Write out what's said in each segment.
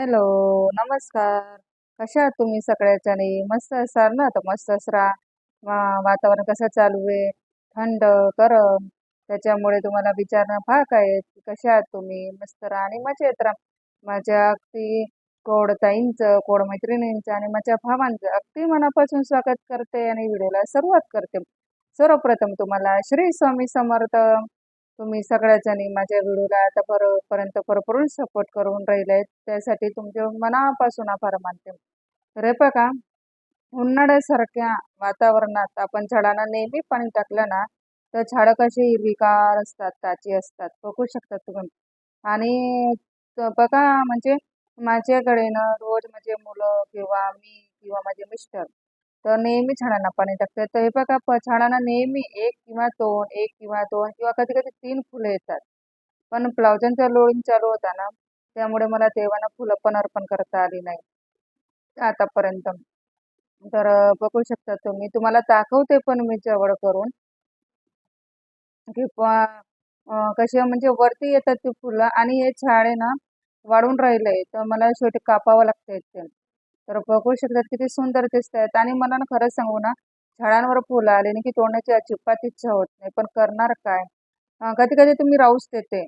Hello नमस्कार. कशा आहात तुम्ही सगळ्याच्याने मस्त असाल ना? तर मस्त असरा. वा- वातावरण कसं चालू आहे? थंड गरम. त्याच्यामुळे तुम्हाला विचारणं भाग आहे? की कशा आहात तुम्ही? मस्त राहा आणि मजेत राहा. माझ्या अगदी कोड ताईंचं कोड मैत्रिणींचं आणि माझ्या भावांचं अगदी मनापासून स्वागत करते आणि व्हिडिओला सुरुवात करते. सर्वप्रथम तुम्हाला श्री स्वामी समर्थ. तुम्ही सगळ्याजणी माझ्या व्हिडिओला आता परपर्यंत भरपूर सपोर्ट करून राहिले आहेत त्यासाठी तुमचे मनापासून आभार मानते. तर हे बघा उन्हाळ्यासारख्या वातावरणात आपण झाडांना नेहमी पाणी टाकलं ना तर झाडं कशी हिरवीगार असतात ताजी असतात. बघू शकता तुम्ही. आणि बघा म्हणजे माझ्याकडे ना रोज माझे मुलं किंवा मी किंवा माझे मिस्टर तर नेहमी झाडांना पाणी टाकते तर हे बघा प नेहमी एक किंवा दोन एक किंवा दोन किंवा कधी कधी तीन फुलं येतात. पण ब्लाउजांचा लोडिंग चालू होता ना त्यामुळे मला देवांना फुलं पण अर्पण करता आली नाही. आतापर्यंत. तर बघू शकता तुम्ही. तुम्हाला दाखवते पण मी जवळ करून. की कशी म्हणजे वरती येतात ती फुलं आणि हे झाड आहे ना वाढून राहिले तर मला शेवटी कापावं लागतं ते. तर बघू शकतात किती सुंदर दिसत आहेत आणि मला ना खरंच सांगू ना झाडांवर फुलं आले ना की तोडण्याची अजिबात इच्छा होत नाही. पण करणार काय? कधी कधी तुम्ही राहूच देते.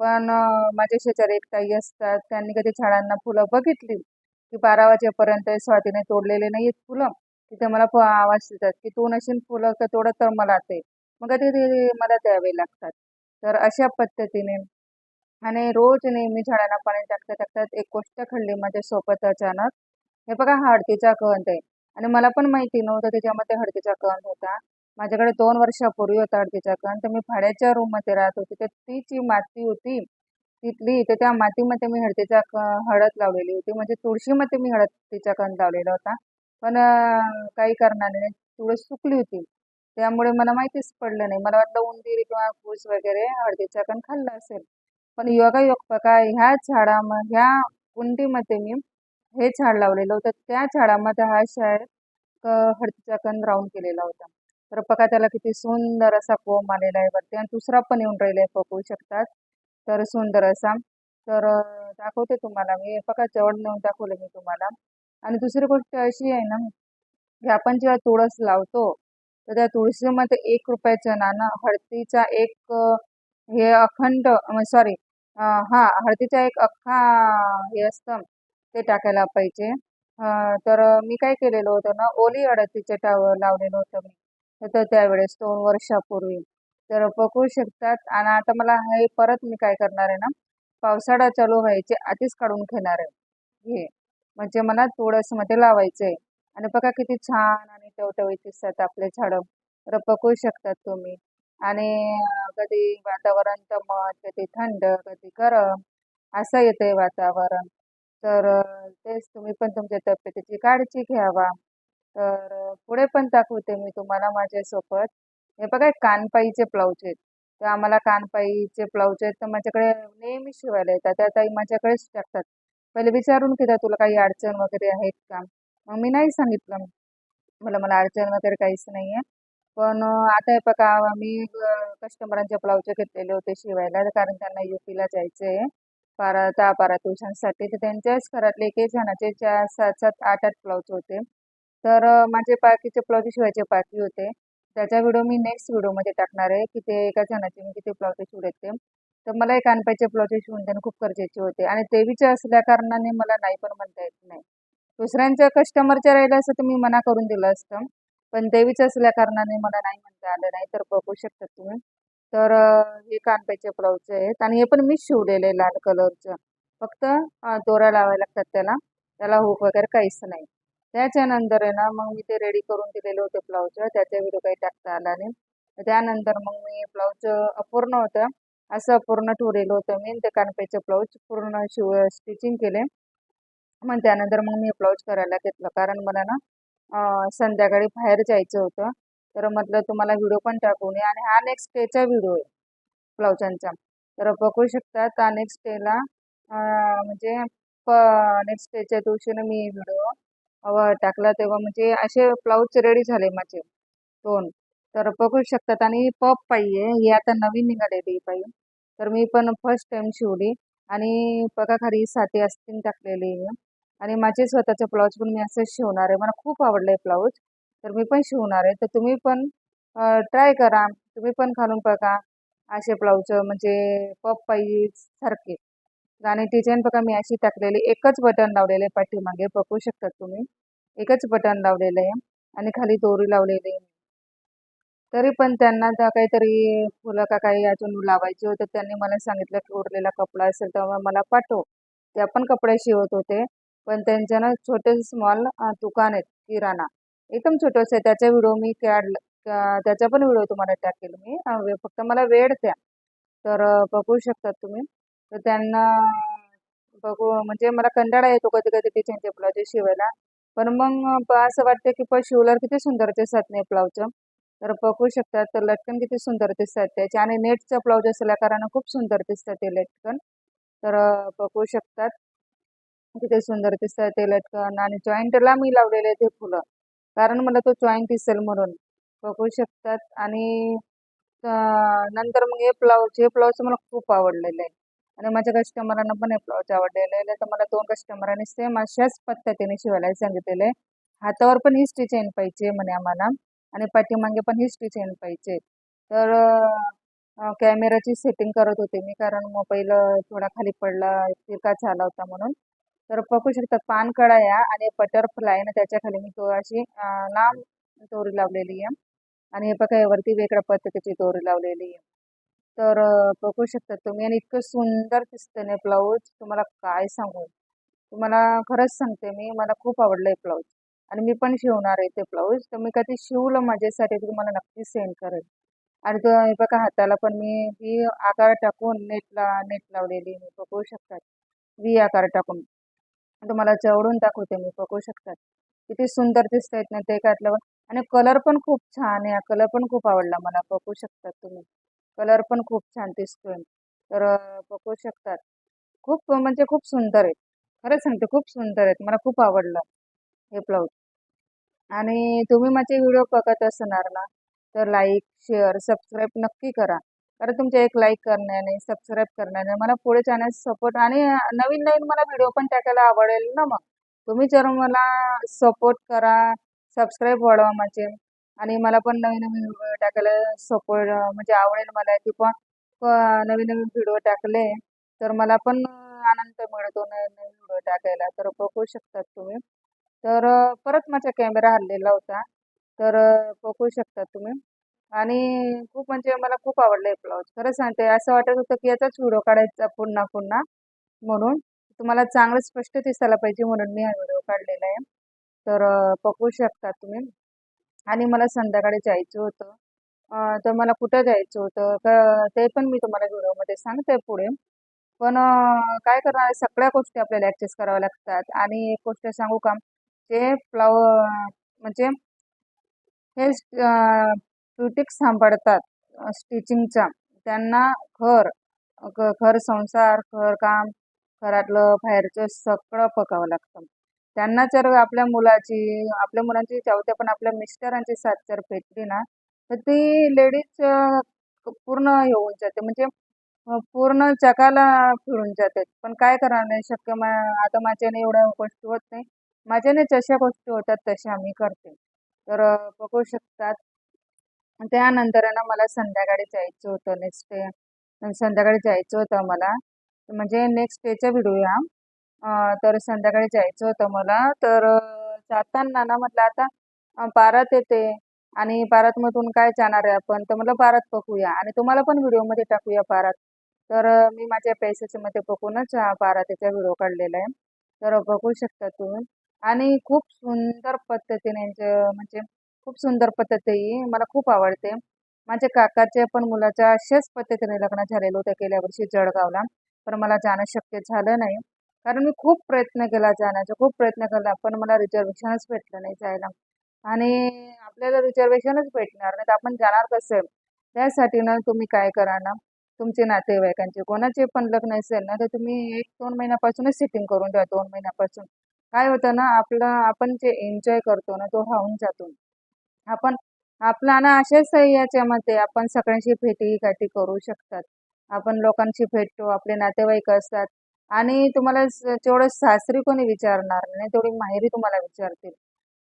पण माझ्या माझे शेजारी एक ताई असतात. त्यांनी कधी झाडांना फुलं बघितली? की बारा वाजेपर्यंत स्वातीने तोडलेले नाही आहेत फुलं. तिथे मला फ- आवाज देतात की तू नशील फुलं का तोडत तर मला ते. मग कधी कधी मला द्यावे लागतात. तर अशा पद्धतीने आणि रोज नेहमी झाडांना पाणी टाकता टाकतात एक गोष्ट घडली माझ्या सोबत अचानक. हे बघा हा हळदीचा कंद आहे. आणि मला पण माहिती नव्हतं त्याच्यामध्ये हळदीचा कंद होता. माझ्याकडे दोन वर्षापूर्वी होता हळदीचा कंद. तर मी भाड्याच्या रूममध्ये राहत होती. तर ती जी माती होती. तिथली तर त्या मातीमध्ये मी हळदीचा क हळद लावलेली होती. म्हणजे तुळशीमध्ये मी हळदीचा कंद लावलेला होता. पण काही कारणाने तुळस सुकली होती. त्यामुळे मला माहितीच पडलं नाही. मला वाटलं उंदीर किंवा कुस वगैरे हळदीचा कण खाल्ला असेल. पण योगायोग बघा ह्या झाडा ह्या कुंडीमध्ये मी हे झाड लावलेलं होतं. त्या झाडामध्ये हा शाळेत हळदीचा कंद राऊंड केलेला होता. तर बघा त्याला किती सुंदर असा कोंब आलेला आहे वरती आणि दुसरा पण येऊन राहिला आहे बघू शकतात. तर सुंदर असा. तर दाखवते तुम्हाला मी. बघा जवळ नेऊन दाखवलं मी तुम्हाला. आणि दुसरी गोष्ट अशी आहे ना की आपण जेव्हा तुळस लावतो तर त्या तुळशीमध्ये एक रुपयाचं नाणं हळदीचा एक हे अखंड सॉरी हा हळदीचा एक अख्खा हे असतं. ते टाकायला पाहिजे. तर मी काय केलेलं होतं ना ओली हळदीचे टावर लावलेलं होतं मी. तर त्यावेळेस दोन वर्षापूर्वी. तर पकवू शकतात. आणि आता मला हे परत मी काय करणार आहे ना पावसाळा चालू व्हायचे आधीच काढून घेणार आहे. हे. म्हणजे मला तुळसमध्ये लावायचं आहे आणि बघा किती छान आणि टवटवीत दिसतात आपले झाडं. तर पकवू शकतात तुम्ही. आणि कधी वातावरण दमट कधी थंड कधी गरम. असं येतंय वातावरण. तर तेच तुम्ही पण तुमच्या तब्येतीची काळजी घ्यावा. तर पुढे पण दाखवते मी तुम्हाला माझ्यासोबत. हे बघा कानपाईचे ब्लाऊज आहेत. तर आम्हाला कानपाईचे ब्लाऊज आहेत तर माझ्याकडे नेहमी शिवायला येतात. त्या ताई माझ्याकडेच टाकतात. पहिले विचारून घेतात तुला काही अडचण वगैरे आहेत का? मग मी नाही सांगितलं. मला मला अडचण वगैरे काहीच नाही आहे पण आता हे बघा मी कस्टमरांचे ब्लाऊज घेतलेले होते शिवायला कारण त्यांना यू पीला जायचं आहे बारा दहा बारा दिवसांसाठी तर त्यांच्याच घरातले एक एक जणाचे चार सात सात आठ आठ ब्लाऊज होते. तर माझे बाकीचे ब्लाऊज शिवायचे बाकी होते. त्याचा व्हिडिओ मी नेक्स्ट व्हिडिओमध्ये टाकणार आहे की ते एका जणाचे मी किती ब्लाऊज शिवले ते. तर मला एक अनपायचे ब्लाऊज शिवून देणं खूप गरजेचे होते. आणि देवीचे असल्या कारणाने मला नाही पण म्हणता येत नाही. दुसऱ्यांच्या कस्टमरच्या राहिलं असतं तर मी मना करून दिलं असतं. पण देवीचं असल्या कारणाने मला नाही म्हणता आलं नाही. तर बघू शकता तुम्ही. तर हे कानपाईचे ब्लाऊज आहेत आणि हे पण मी शिवलेले आहे लाल कलरचं. फक्त दोरा लावायला लागतात त्याला. त्याला हुक वगैरे काहीच नाही. त्याच्यानंतर आहे ना मग मी ते रेडी करून दिलेले होते ब्लाऊज. त्याचा व्हिडिओ काही टाकता आला नाही. त्यानंतर मग मी ब्लाऊज अपूर्ण होतं. असं अपूर्ण ठेवलेलं होतं मी. ते कानपाईचे ब्लाऊज पूर्ण शिव स्टिचिंग केले. मग त्यानंतर मग मी ब्लाऊज करायला घेतलं. कारण मला ना संध्याकाळी बाहेर जायचं होतं. तर म्हटलं तुम्हाला व्हिडिओ पण टाकून नये. आणि हा नेक्स्ट डेचा व्हिडिओ आहे ब्लाउजांचा तर बघू शकतात हा नेक्स्ट डेला म्हणजे प नेक्स्ट डेच्या दिवशीनं मी व्हिडिओ टाकला तेव्हा म्हणजे असे ब्लाऊज रेडी झाले माझे दोन. तर बघू शकतात आणि पप पाई आहे ही आता नवीन निघालेली पाई. तर मी पण फर्स्ट टाइम शिवली. आणि बघा खाली साठी असतील टाकलेली. आहे आणि माझे स्वतःचे ब्लाऊज पण मी असंच शिवणार आहे. मला खूप आवडलं आहे ब्लाऊज. तर मी पण शिवणार आहे. तर तुम्ही पण ट्राय करा. तुम्ही पण घालून बघा. असे ब्लाऊज म्हणजे पप सारखे. आणि डिझाईन बघा मी अशी टाकलेली. एकच बटन लावलेलं आहे पाठीमागे. बघू शकतात तुम्ही. एकच बटन लावलेलं आहे. आणि खाली दोरी लावलेली आहे. तरी पण त्यांना त्या काहीतरी फुलं का काही अजून लावायचे होते. त्यांनी मला सांगितलं की उरलेला कपडा असेल तर मला पाठव. ते पण कपडे शिवत होते. पण त्यांच्या ना छोटे स्मॉल दुकान आहेत किराणा. एकदम छोटंसं आहे. त्याचा व्हिडिओ मी काढलं त्याचा पण व्हिडिओ तुम्हाला टाकेल मी. फक्त मला वेळ द्या. तर बघू शकतात तुम्ही. तर त्यांना बघू म्हणजे मला कंटाळा येतो कधी कधी डिझाईनचे ब्लाऊज शिवायला. पण मग असं वाटतं की पण शिवल्यावर किती सुंदर दिसत नाही ब्लाऊज तर बघू शकतात तर लटकन किती सुंदर दिसतात त्याचे आणि नेटचं ब्लाऊज असल्या कारण खूप सुंदर दिसतात ते लटकन. तर बघू शकतात किती सुंदर दिसतात ते लटकन. आणि जॉईंटला मी लावलेले ते फुलं. कारण मला तो जॉईंट दिसेल म्हणून. बघू शकतात. आणि नंतर मग हे ब्लाऊज हे ब्लाऊज मला खूप आवडलेलं आहे. आणि माझ्या कस्टमरांना पण हे ब्लाऊज आवडलेलं आहे. तर मला दोन कस्टमरांनी सेम अशाच पद्धतीने शिवायला सांगितलेलं आहे. हातावर पण ही स्टिचिंग पाहिजे म्हणे आम्हाला. आणि पाठीमागे पण ही स्टिचिंग पाहिजे. तर कॅमेराची सेटिंग करत होते मी. कारण मोबाईल थोडा खाली पडला तिरका झाला होता म्हणून. तर बघू शकता पान कळाया आणि बटरफ्लाय ना त्याच्याखाली मी तो अशी लांब दोरी लावलेली आहे. आणि हे बघा यावरती वेगळ्या पद्धतीची दोरी लावलेली आहे. तर बघू शकता तुम्ही आणि इतकं सुंदर दिसतं ना ब्लाऊज. तुम्हाला काय सांगू? तुम्हाला खरंच सांगते मी मला खूप आवडलं आहे ब्लाऊज. आणि मी पण शिवणार आहे ते ब्लाऊज. तर मी कधी शिवलं माझ्यासाठी तुम्हाला नक्की सेंड करेल. आणि तो बघा हाताला पण मी ही आकार टाकून नेटला नेट लावलेली मी. बघू शकतात व्ही आकार टाकून. तुम्हाला जवळून दाखवते मी बघू शकतात. किती सुंदर दिसत आहेत ना ते घातल्यावर आणि कलर पण खूप छान आहे कलर पण खूप आवडला मला बघू शकतात तुम्ही. कलर पण खूप छान दिसतोय. तर बघू शकतात. खूप म्हणजे खूप सुंदर आहे. खरंच सांगते खूप सुंदर आहेत मला खूप आवडलं हे ब्लाऊज आणि तुम्ही माझे व्हिडिओ बघत असणार ना तर लाईक शेअर सबस्क्राईब नक्की करा. कारण तुमच्या एक लाईक करण्याने सबस्क्राईब करण्याने मला पुढे चॅनल सपोर्ट आणि नवीन नवीन मला व्हिडिओ पण टाकायला आवडेल ना मग. तुम्ही जर मला सपोर्ट करा सबस्क्राईब वाढवा माझे. आणि मला पण नवीन नवीन व्हिडिओ टाकायला सपोर्ट म्हणजे आवडेल मला. की पण नवीन नवीन व्हिडिओ टाकले तर मला पण आनंद मिळतो नवीन नवीन व्हिडिओ टाकायला. तर बघू शकतात तुम्ही. तर परत माझा कॅमेरा हल्लेला होता. तर बघू शकता तुम्ही. आणि खूप म्हणजे मला खूप आवडलं आहे ब्लाऊज. खरं सांगते असं वाटत होतं की याचाच व्हिडिओ काढायचा पुन्हा पुन्हा. म्हणून तुम्हाला चांगलं स्पष्ट दिसायला पाहिजे म्हणून मी हा व्हिडिओ काढलेला आहे. तर बघू शकता तुम्ही. आणि मला संध्याकाळी जायचं होतं. तर मला कुठं जायचं होतं? तर ते पण मी तुम्हाला व्हिडिओमध्ये सांगते पुढे. पण काय करणार? सगळ्या गोष्टी आपल्याला ॲडजस्ट कराव्या लागतात. आणि एक गोष्ट सांगू का? ते फ्लावर म्हणजे हे ट्युटिक सांभाळतात स्टिचिंगचा त्यांना घर घर संसार घरकाम घरातलं बाहेरचं सगळं बघावं लागतं. त्यांना जर आपल्या मुलाची आपल्या मुलांची जाऊ पण आपल्या मिस्टरांची साथ जर भेटली ना तर ती लेडीज पूर्ण येऊन जाते. म्हणजे पूर्ण जगाला फिरून जाते. पण काय करणार नाही शक्य मा आता माझ्याने एवढ्या गोष्टी होत नाही. माझ्याने जशा गोष्टी होतात तशा मी करते. तर बघू शकतात. त्यानंतर ना मला संध्याकाळी जायचं होतं नेक्स्ट डे संध्याकाळी जायचं होतं मला. म्हणजे नेक्स्ट डेचा व्हिडिओ या. तर संध्याकाळी जायचं होतं मला. तर जाताना ना म्हटलं आता पारात बारात येते. आणि बारातमधून काय जाणार आहे आपण? तर म्हटलं बारात बघूया. आणि तुम्हाला पण व्हिडिओमध्ये टाकूया बारात. तर मी माझ्या पैशाच्या मध्ये बघूनच बारातीचा व्हिडिओ काढलेला आहे. तर बघू शकता तुम्ही. आणि खूप सुंदर पद्धतीने म्हणजे खूप सुंदर पद्धत ही. मला खूप आवडते. माझ्या काकाच्या पण मुलाच्या अशाच पद्धतीने लग्न झालेलं होतं गेल्या वर्षी जळगावला. पण मला जाणं शक्य झालं नाही. कारण मी खूप प्रयत्न केला जाण्याचा खूप प्रयत्न केला पण मला रिझर्वेशनच भेटलं नाही जायला. आणि आपल्याला रिझर्वेशनच भेटणार नाही तर आपण जाणार कसं? त्यासाठी ना तुम्ही काय करा ना तुमचे नातेवाईकांचे कोणाचे पण लग्न असेल ना तर तुम्ही एक दोन महिन्यापासूनच सेटिंग करून द्या दोन महिन्यापासून. काय होतं ना आपलं आपण जे एन्जॉय करतो ना तो राहून जातो. आपण आपला ना अशाच याच्यामध्ये आपण सगळ्यांशी भेटी गाठी करू शकतात. आपण लोकांशी भेटतो आपले नातेवाईक असतात. आणि तुम्हाला जेवढं सासरी कोणी विचारणार नाही तेवढी माहेरी तुम्हाला विचारतील.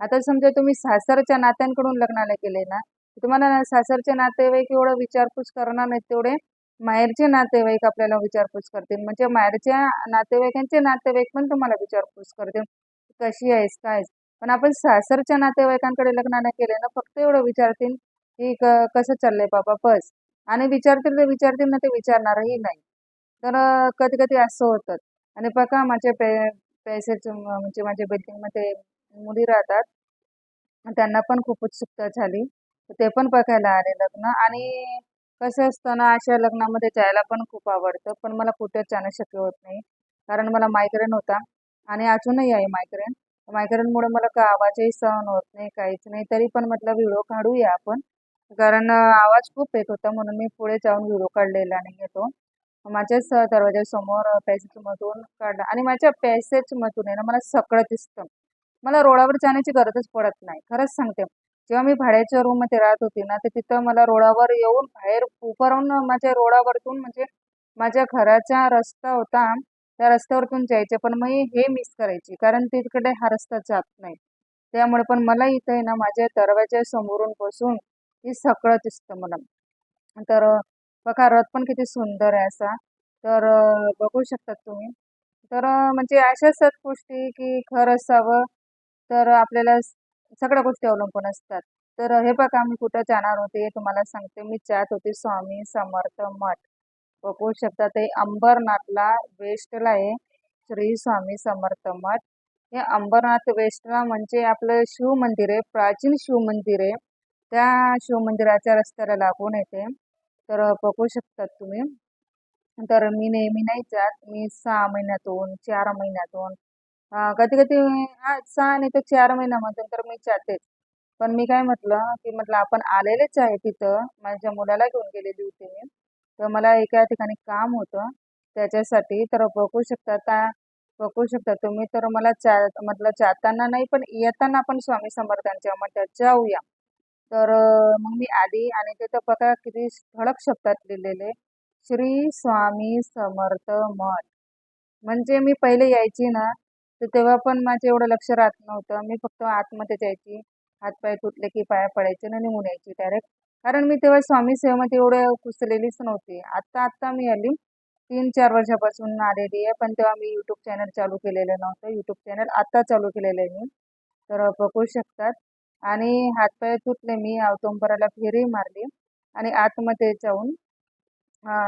आता समजा तुम्ही सासरच्या नात्यांकडून लग्नाला केले ना तुम्हाला ना सासरचे नातेवाईक एवढं विचारपूस करणार नाहीत तेवढे माहेरचे नातेवाईक आपल्याला विचारपूस करतील. म्हणजे माहेरच्या नातेवाईकांचे नातेवाईक पण तुम्हाला विचारपूस करतील कशी आहेस काय पण आपण सासरच्या नातेवाईकांकडे लग्न नाही केले ना फक्त एवढं विचारतील की क- कसं चाललंय बाबा बस. आणि विचारतील ते विचारतील ना ते विचारणारही नाही. तर कधी कधी असं होतं. आणि बघा माझ्या पे पैसेच म्हणजे माझ्या बिल्डिंगमध्ये मुली राहतात. त्यांना पण खूप उत्सुकता झाली. तर ते पण बघायला आले लग्न. आणि कसं असतं ना अशा लग्नामध्ये जायला पण खूप आवडतं. पण मला कुठेच जाणं शक्य होत नाही. कारण मला मायग्रेन होता. आणि अजूनही आहे मायग्रेन मायग्रेनमुळे मला का आवाजही सहन होत नाही काहीच नाही. तरी पण म्हटलं व्हिडिओ काढूया आपण. कारण आवाज खूप येत होता म्हणून मी पुढे जाऊन व्हिडिओ काढलेला नाही येतो माझ्याच दरवाज्यासमोर दरवाजासमोर काढला. आणि माझ्या पॅसेजमधून आहे ना मला सगळं दिसतं. मला रोडावर जाण्याची गरजच पडत नाही. खरंच सांगते. जेव्हा मी भाड्याच्या रूममध्ये राहत होती ना तर तिथं मला रोडावर येऊन बाहेर उभं राहून माझ्या रोडावरतून म्हणजे माझ्या घराचा रस्ता होता. त्या रस्त्यावरतून जायचे. पण मी हे मिस करायची. कारण तिकडे हा रस्ता जात नाही. त्यामुळे पण मला इथं आहे ना माझ्या दरवाजा समोरून बसून हे सगळं दिसतं मला. तर बघा रथ पण किती सुंदर आहे असा. तर बघू शकतात तुम्ही. तर म्हणजे अशाच आहेत गोष्टी की घर असावं तर आपल्याला सगळ्या गोष्टी अवलंबून असतात. तर हे बघा मी कुठं जाणार होते तुम्हाला सांगते. मी जात होते स्वामी समर्थ मठ. बघू शकता ते अंबरनाथला वेस्टला आहे. श्री स्वामी समर्थ मठ. हे अंबरनाथ वेस्टला म्हणजे आपलं शिव मंदिर आहे प्राचीन शिव मंदिर आहे. त्या शिव मंदिराच्या रस्त्याला लागून येते. तर बघू शकतात तुम्ही. तर मी नेहमी नाही जात. मी सहा महिन्यातून चार महिन्यातून. कधी कधी हा सहा नाही तर चार महिन्यामधून तर मी जातेच पण मी काय म्हटलं की म्हटलं आपण आलेलेच आहे तिथं. माझ्या मुलाला घेऊन गेलेली होती मी. तर मला एका ठिकाणी काम होतं. त्याच्यासाठी तर बघू शकता आता बघू शकता तुम्ही तर मला चा म्हटलं जाताना नाही पण येताना पण स्वामी समर्थांच्या म्हटलं जाऊया. तर मग मी आली आणि तिथं बघा किती ठळक शब्दात लिहिलेले श्री स्वामी समर्थ मठ. म्हणजे मी पहिले यायची ना तर तेव्हा पण माझं एवढं लक्ष राहत नव्हतं. मी फक्त आतमध्ये जायची हातपाय तुटले की पाया पडायचे आणि निघून यायची. डायरेक्ट कारण मी तेव्हा स्वामी सेवेमध्ये एवढं कुसलेलीच नव्हती. आत्ता आत्ता मी आली. तीन चार वर्षापासून आलेली आहे. पण तेव्हा मी यूट्यूब चॅनल चालू केलेलं नव्हतं. यूट्यूब चॅनल आत्ता चालू केलेलं आहे मी. तर बघू शकतात. आणि हातपाय तुटले. मी अवतंबराला फेरी मारली आणि आतमध्ये जाऊन हा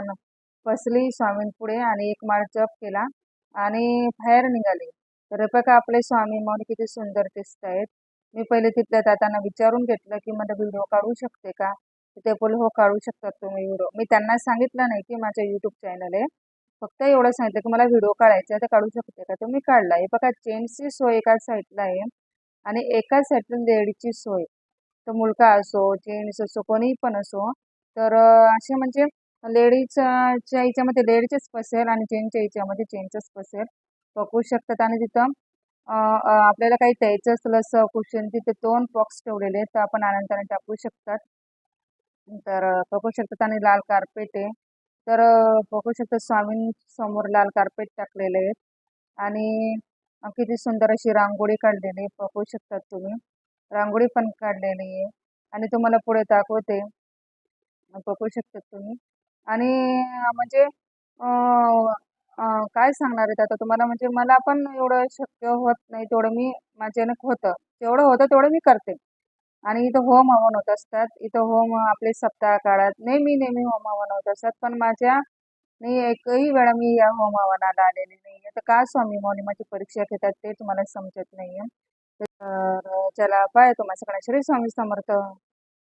बसली स्वामींपुढे आणि एक माळ जप केला आणि बाहेर निघाले. तर बघा आपले स्वामी म्हणून किती सुंदर दिसत आहेत मी पहिले तिथल्या दादांना विचारून घेतलं की मला व्हिडिओ काढू शकते का? ते बोल हो काढू शकतात तुम्ही व्हिडिओ. मी त्यांना सांगितलं नाही की माझं यूट्यूब चॅनल आहे. फक्त एवढं सांगितलं की मला व्हिडिओ काढायचा आहे तर काढू शकते का? तुम्ही काढला. हे बघा जेंट्सची सोय एका साईडला आहे आणि एका साईडला लेडीजची सोय. तर मुलगा असो जेंट्स असो कोणीही पण असो तर असे म्हणजे लेडीजच्या याच्यामध्ये लेडीजच बसेल आणि जेंट्सच्या याच्यामध्ये जेंट्सच बसेल बघू शकतात आणि तिथं आपल्याला काही द्यायचं असलं असं क्वेश्चन तिथे दोन बॉक्स ठेवलेले आहेत तर आपण आनंदाने टाकू शकतात. तर बघू शकतात आणि लाल कार्पेट आहे. तर बघू शकतात स्वामींसमोर लाल कार्पेट टाकलेले आहेत आणि किती सुंदर अशी रांगोळी काढलेली आहे. बघू शकतात तुम्ही. रांगोळी पण काढलेली आहे. आणि तुम्हाला पुढे दाखवते. बघू शकतात तुम्ही. आणि म्हणजे काय सांगणार आहेत आता तुम्हाला? म्हणजे मला पण एवढं शक्य होत नाही तेवढं मी माझ्याने होतं. जेवढं होतं तेवढं मी करते. आणि इथं होम हवन होत असतात. इथं होम आपले सप्ताह काळात नेहमी नेहमी होम हवन होत असतात. पण माझ्या मी एकही वेळा मी या होम हवनाला आलेली नाही तर का स्वामी मौनी माझी परीक्षा घेतात ते तुम्हाला समजत नाहीये. तर चला बाय तुम्हाला. सगळ्या श्री स्वामी समर्थ.